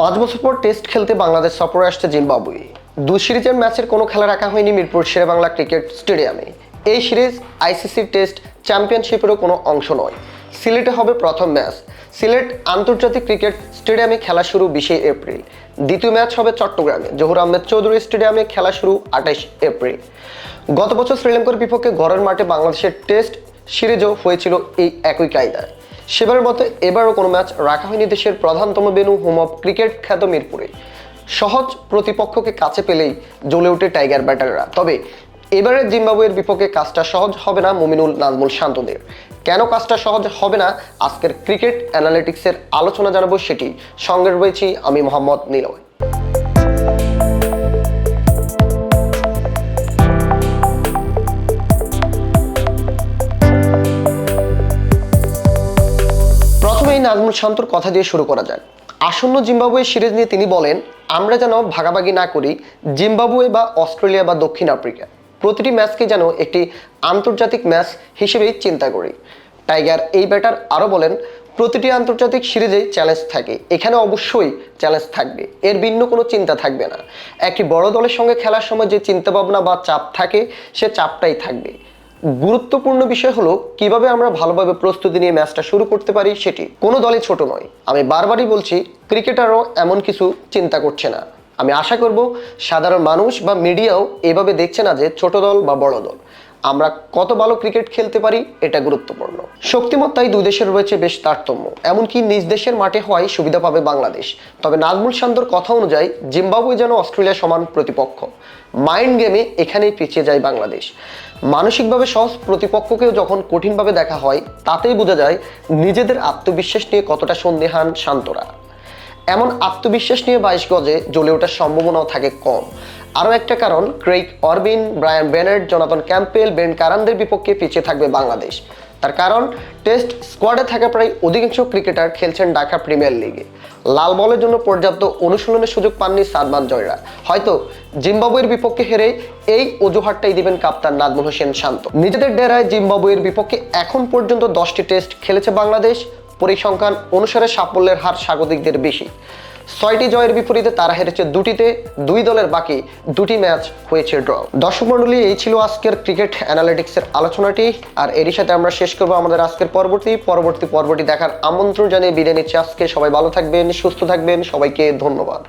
পাঁচ বছর পর টেস্ট খেলতে বাংলাদেশ সফরে আসছে জিম্বাবুয়ে। দু সিরিজের ম্যাচের কোনো খেলা রাখা হয়নি মিরপুর শেরেবাংলা ক্রিকেট স্টেডিয়ামে। এই সিরিজ আইসিসি টেস্ট চ্যাম্পিয়নশিপেরও কোনো অংশ নয়। সিলেটে হবে প্রথম ম্যাচ। সিলেট আন্তর্জাতিক ক্রিকেট স্টেডিয়ামে খেলা শুরু বিশে এপ্রিল। দ্বিতীয় ম্যাচ হবে চট্টগ্রামে। জহুর আহমেদ চৌধুরী স্টেডিয়ামে খেলা শুরু আঠাইশ এপ্রিল। গত বছর শ্রীলঙ্কার বিপক্ষে ঘরের মাঠে বাংলাদেশের টেস্ট সিরিজও হয়েছিল এই একই কায়দায়। সেবারের মতো এবারও কোনো ম্যাচ রাখা হয়নি দেশের প্রধানতম বেনু হোম অফ ক্রিকেট খ্যাত মিরপুরে। সহজ প্রতিপক্ষকে কাছে পেলেই জ্বলে ওঠে টাইগার ব্যাটাররা। তবে এবারের জিম্বাবুয়ের বিপক্ষে কাজটা সহজ হবে না মুমিনুল নাজমুল শান্তদের। কেন কাজটা সহজ হবে না? আজকের ক্রিকেট অ্যানালিটিক্সের আলোচনা জানাব সেটি। সঙ্গে রয়েছি আমি মোহাম্মদ নিলয়। নাজমুল শান্তর কথা দিয়ে শুরু করা যাক। আসন্ন জিম্বাবুয়ে সিরিজ নিয়ে তিনি বলেন, আমরা যেন ভাগাভাগি না করি জিম্বাবুয়ে বা অস্ট্রেলিয়া বা দক্ষিণ আফ্রিকা। প্রতিটি ম্যাচকে যেন একটি আন্তর্জাতিক ম্যাচ হিসেবেই চিন্তা করি। টাইগার এই ব্যাটার আরও বলেন, প্রতিটি আন্তর্জাতিক সিরিজেই চ্যালেঞ্জ থাকে। এখানে অবশ্যই চ্যালেঞ্জ থাকবে। এর ভিন্ন কোনো চিন্তা থাকবে না। একটি বড় দলের সঙ্গে খেলার সময় যে চিন্তাভাবনা বা চাপ থাকে, সে চাপটাই থাকবে। গুরুত্বপূর্ণ বিষয় হলো কীভাবে আমরা ভালোভাবে প্রস্তুতি নিয়ে ম্যাচটা শুরু করতে পারি সেটি। কোনো দলে ছোট নয়। আমি বারবারই বলছি, ক্রিকেটারও এমন কিছু চিন্তা করছে না। আমি আশা করব, সাধারণ মানুষ বা মিডিয়াও এভাবে দেখছে না যে ছোট দল বা বড় দল। আমরা কত ভালো ক্রিকেট খেলতে পারি, এটা গুরুত্বপূর্ণ। শক্তিমত্তায় দুই দেশের রয়েছে বেশ তারতম্য। এমনকি নিজ দেশের মাঠে হওয়ায় সুবিধা পাবে বাংলাদেশ। তবে নাজমুল শান্তর কথা অনুযায়ী, জিম্বাবুয়ে যেন অস্ট্রেলিয়া সমান প্রতিপক্ষ। মাইন্ড গেমে এখানেই পিছিয়ে যায় বাংলাদেশ। মানসিকভাবে সহজ প্রতিপক্ষকেও যখন কঠিনভাবে দেখা হয়, তাতেই বোঝা যায়, নিজেদের আত্মবিশ্বাস নিয়ে কতটা সন্দেহান শান্তরা। এমন আত্মবিশ্বাস নিয়ে বাইশ গজে জ্বলে ওঠার সম্ভাবনাও থাকে কম। আরও একটা কারণ Craig Ervine, Brian Bennett Jonathan Campbell Ben কারানদের বিপক্ষে পিছিয়ে থাকবে বাংলাদেশ। তার কারণ, টেস্ট স্কোয়াডে থাকা প্রায় অধিকাংশ ক্রিকেটার খেলছেন ঢাকা প্রিমিয়ার লিগে। লাল বলের জন্য পর্যাপ্ত অনুশীলনের সুযোগ পাননি সাদমান জয়রা হয়তো জিম্বাবুয়ের বিপক্ষে হেরে এই অজুহাতটাই দিবেন কাপ্তান নাজমুল হোসেন শান্ত। নিজেদের ডেরায় জিম্বাবুয়ের বিপক্ষে এখন পর্যন্ত দশটি টেস্ট খেলেছে বাংলাদেশ। পরিসংখ্যান অনুসারে সাফল্যের হার স্বাগতিকদের বেশি। ছয়টি জয়ের বিপরীতে তারা হেরেছে দুটিতে, দুই দলের বাকি দুটি ম্যাচ হয়েছে ড্র। দর্শক মণ্ডলী, এই ছিল আজকের ক্রিকেট অ্যানালিটিক্সের আলোচনাটি। আর এরই সাথে আমরা শেষ করব আমাদের আজকের পরবর্তী পরবর্তী পর্বটি দেখার আমন্ত্রণ জানিয়ে বিদায় নিচ্ছি আজকে। সবাই ভালো থাকবেন, সুস্থ থাকবেন। সবাইকে ধন্যবাদ।